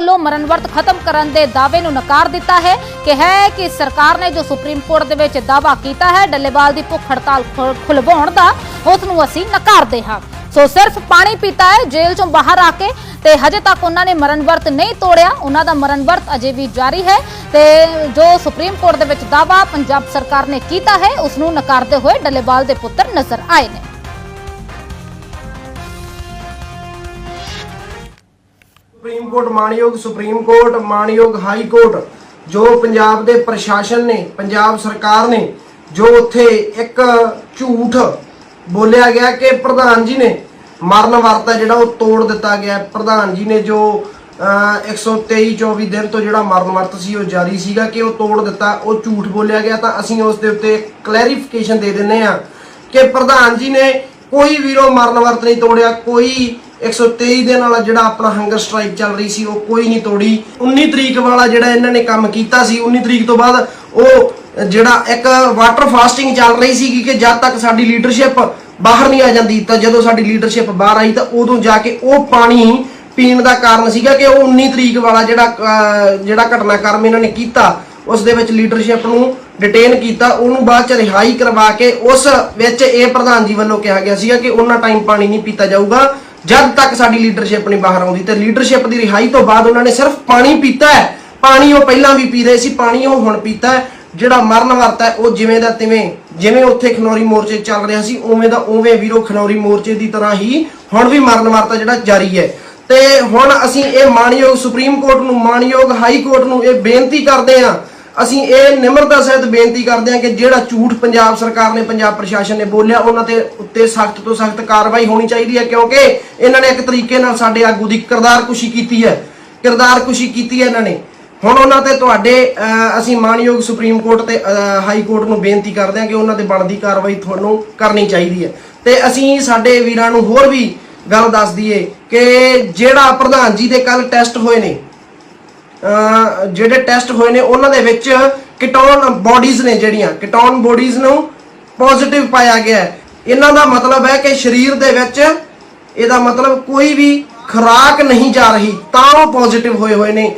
ਵੱਲੋਂ ਮਰਨ ਵਰਤ ਖਤਮ ਕਰਨ ਦੇ ਦਾਅਵੇ ਨੂੰ ਨਕਾਰ ਦਿੱਤਾ ਹੈ। ਕਿ ਹੈ ਕਿ ਸਰਕਾਰ ਨੇ ਜੋ ਸੁਪਰੀਮ ਕੋਰਟ ਦੇ ਵਿੱਚ ਦਾਅਵਾ ਕੀਤਾ ਹੈ, ਡੱਲੇਵਾਲ ਦੀ ਭੁੱਖ ਹੜਤਾਲ ਖੁਲਵਾਉਣ ਦਾ, ਉਸ ਨੂੰ ਅਸੀਂ ਨਕਾਰਦੇ ਹਾਂ। ਸੋ ਸਿਰਫ ਪਾਣੀ ਪੀਤਾ ਹੈ, ਜੇਲ੍ਹ ਚੋਂ ਬਾਹਰ ਆ ਕੇ, ਤੇ ਹਜੇ ਤੱਕ ਉਹਨਾਂ ਨੇ ਮਰਨ ਵਰਤ ਨਹੀਂ ਤੋੜਿਆ। ਉਹਨਾਂ ਦਾ ਮਰਨ ਵਰਤ ਅਜੇ ਵੀ ਜਾਰੀ ਹੈ ਤੇ ਜੋ ਸੁਪਰੀਮ ਕੋਰਟ ਦੇ ਵਿੱਚ ਦਾਅਵਾ ਪੰਜਾਬ ਸਰਕਾਰ ਨੇ ਕੀਤਾ ਹੈ, ਉਸ ਨੂੰ ਨਕਾਰਦੇ ਹੋਏ ਡੱਲੇਵਾਲ ਦੇ ਪੁੱਤਰ ਨਜ਼ਰ ਆਏ ਨੇ। ਸੁਪਰੀਮ ਕੋਰਟ ਮਾਨਯੋਗ ਸੁਪਰੀਮ ਕੋਰਟ ਮਾਨਯੋਗ ਹਾਈ ਕੋਰਟ ਜੋ ਪੰਜਾਬ ਦੇ ਪ੍ਰਸ਼ਾਸਨ ਨੇ ਪੰਜਾਬ ਸਰਕਾਰ ਨੇ ਜੋ ਉੱਥੇ ਇੱਕ ਝੂਠ ਬੋਲਿਆ ਗਿਆ ਕਿ ਪ੍ਰਧਾਨ ਜੀ ਨੇ ਮਰਨ ਵਰਤ ਹੈ ਜਿਹੜਾ ਉਹ ਤੋੜ ਦਿੱਤਾ ਗਿਆ। ਪ੍ਰਧਾਨ ਜੀ ਨੇ ਜੋ ਅਹ, 123 24 ਦਿਨ ਤੋਂ ਜਿਹੜਾ ਮਰਨ ਵਰਤ ਸੀ ਉਹ ਜਾਰੀ ਸੀਗਾ ਕਿ ਉਹ ਤੋੜ ਦਿੱਤਾ ਉਹ ਝੂਠ ਬੋਲਿਆ ਗਿਆ। ਤਾਂ ਅਸੀਂ ਉਸ ਦੇ ਉੱਤੇ ਕਲੈਰੀਫਿਕੇਸ਼ਨ ਦੇ ਦਿੰਨੇ ਆ ਕਿ ਪ੍ਰਧਾਨ ਜੀ ਨੇ ਕੋਈ ਵੀਰੋ ਮਰਨ ਵਰਤ ਨਹੀਂ ਤੋੜਿਆ ਕੋਈ 123 ਦੇ ਨਾਲ ਜਿਹੜਾ ਆਪਣਾ ਹੰਗਰ ਸਟ੍ਰਾਈਕ ਚੱਲ ਰਹੀ ਸੀ, ਉਹ ਕੋਈ ਨਹੀਂ ਤੋੜੀ। 19 ਤਰੀਕ ਵਾਲਾ ਜਿਹੜਾ ਇਹਨਾਂ ਨੇ ਕੰਮ ਕੀਤਾ ਸੀ 19 ਤਰੀਕ ਤੋਂ ਬਾਅਦ ਉਹ ਜਿਹੜਾ ਇੱਕ ਵਾਟਰ ਫਾਸਟਿੰਗ ਚੱਲ ਰਹੀ ਸੀ ਕਿ ਜਦ ਤੱਕ ਸਾਡੀ ਲੀਡਰਸ਼ਿਪ ਬਾਹਰ ਨਹੀਂ ਆ ਜਾਂਦੀ, ਤਾਂ ਜਦੋਂ ਸਾਡੀ ਲੀਡਰਸ਼ਿਪ ਬਾਹਰ ਆਈ, ਤਾਂ ਉਦੋਂ ਜਾ ਕੇ ਉਹ ਪਾਣੀ ਪੀਣ ਦਾ ਕਾਰਨ ਸੀਗਾ ਕਿ ਉਹ 19 ਤਰੀਕ ਵਾਲਾ ਜਿਹੜਾ ਜਿਹੜਾ ਘਟਨਾਕ੍ਰਮ ਇਹਨਾਂ ਨੇ ਕੀਤਾ, ਉਸ ਦੇ ਵਿੱਚ ਲੀਡਰਸ਼ਿਪ ਨੂੰ ਡਿਟੇਨ ਕੀਤਾ। ਉਹਨੂੰ ਬਾਅਦ ਚ ਰਿਹਾਈ ਕਰਵਾ ਕੇ ਉਸ ਵਿੱਚ ਇਹ ਪ੍ਰਧਾਨ ਜੀ ਵੱਲੋਂ ਕਿਹਾ ਗਿਆ ਸੀਗਾ ਕਿ ਉਹਨਾਂ ਟਾਈਮ ਪਾਣੀ ਨਹੀਂ ਪੀਤਾ ਜਾਊਗਾ। ਜਦ ਤੱਕ ਸਾਡੀ ਲੀਡਰਸ਼ਿਪ ਨਹੀਂ ਬਾਹਰ ਆਉਂਦੀ ਤੇ ਲੀਡਰਸ਼ਿਪ ਦੀ ਰਿਹਾਈ ਤੋਂ ਬਾਅਦ ਉਹਨਾਂ ਨੇ ਸਿਰਫ ਪਾਣੀ ਪੀਤਾ ਹੈ। ਪਾਣੀ ਉਹ ਪਹਿਲਾਂ ਵੀ ਪੀ ਰਹੇ ਸੀ, ਪਾਣੀ ਉਹ ਹੁਣ ਪੀਤਾ ਹੈ। ਜਿਹੜਾ ਮਰਨ ਵਰਤਾ ਹੈ, ਉਹ ਜਿਵੇਂ ਦਾ ਤਿਵੇਂ, ਜਿਵੇਂ ਉੱਥੇ ਖਨੌਰੀ ਮੋਰਚੇ ਚੱਲ ਰਿਹਾ ਸੀ, ਉਵੇਂ ਦਾ ਉਵੇਂ ਵੀਰੋ ਖਨੌਰੀ ਮੋਰਚੇ ਦੀ ਤਰ੍ਹਾਂ ਹੀ ਹੁਣ ਵੀ ਮਰਨ ਵਰਤਾ ਜਿਹੜਾ ਜਾਰੀ ਹੈ। ਤੇ ਹੁਣ ਅਸੀਂ ਇਹ ਮਾਨਯੋਗ ਸੁਪਰੀਮ ਕੋਰਟ ਨੂੰ ਮਾਨਯੋਗ ਹਾਈ ਕੋਰਟ ਨੂੰ ਇਹ ਬੇਨਤੀ ਕਰਦੇ ਹਾਂ ਅਸੀਂ ਇਹ ਨਿਮਰਤਾ ਸਹਿਤ ਬੇਨਤੀ ਕਰਦੇ ਹਾਂ ਕਿ ਜਿਹੜਾ ਝੂਠ ਪੰਜਾਬ ਸਰਕਾਰ ਨੇ, ਪੰਜਾਬ ਪ੍ਰਸ਼ਾਸਨ ਨੇ ਬੋਲਿਆ, ਉਹਨਾਂ ਤੇ ਉੱਤੇ ਸਖਤ ਤੋਂ ਸਖਤ ਕਾਰਵਾਈ ਹੋਣੀ ਚਾਹੀਦੀ ਹੈ, ਕਿਉਂਕਿ ਇਹਨਾਂ ਨੇ ਇੱਕ ਤਰੀਕੇ ਨਾਲ ਸਾਡੇ ਆਗੂ ਦੀ ਕਿਰਦਾਰਕੁਸ਼ੀ ਕੀਤੀ ਹੈ, ਕਿਰਦਾਰਕੁਸ਼ੀ ਕੀਤੀ ਹੈ ਇਹਨਾਂ ਨੇ। ਹੁਣ ਉਹਨਾਂ ਤੇ ਤੁਹਾਡੇ ਅਸੀਂ ਮਾਨਯੋਗ ਸੁਪਰੀਮ ਕੋਰਟ ਤੇ ਹਾਈ ਕੋਰਟ ਨੂੰ ਬੇਨਤੀ ਕਰਦੇ ਹਾਂ ਕਿ ਉਹਨਾਂ ਤੇ ਬਣਦੀ ਕਾਰਵਾਈ ਤੁਹਾਨੂੰ ਕਰਨੀ ਚਾਹੀਦੀ ਹੈ। ਤੇ ਅਸੀਂ ਸਾਡੇ ਵੀਰਾਂ ਨੂੰ ਹੋਰ ਵੀ ਗੱਲ ਦੱਸ ਦਈਏ ਕਿ ਜਿਹੜਾ ਪ੍ਰਧਾਨ ਜੀ ਦੇ ਕੱਲ ਟੈਸਟ ਹੋਏ ਨੇ ਜਿਹੜੇ ਟੈਸਟ ਹੋਏ ਨੇ, ਉਹਨਾਂ ਦੇ ਵਿੱਚ ਕੀਟੋਨ ਬੋਡੀਜ਼ ਨੇ ਜਿਹੜੀਆਂ ਕੀਟੋਨ ਬੋਡੀਜ਼ ਨੂੰ ਪੋਜ਼ਿਟਿਵ ਪਾਇਆ ਗਿਆ ਹੈ। ਇਹਨਾਂ ਦਾ ਮਤਲਬ ਹੈ ਕਿ ਸਰੀਰ ਦੇ ਵਿੱਚ ਇਹਦਾ ਮਤਲਬ ਕੋਈ ਵੀ ਖੁਰਾਕ ਨਹੀਂ ਜਾ ਰਹੀ, ਤਾਂ ਉਹ ਪੋਜ਼ਿਟਿਵ ਹੋਏ ਹੋਏ ਨੇ।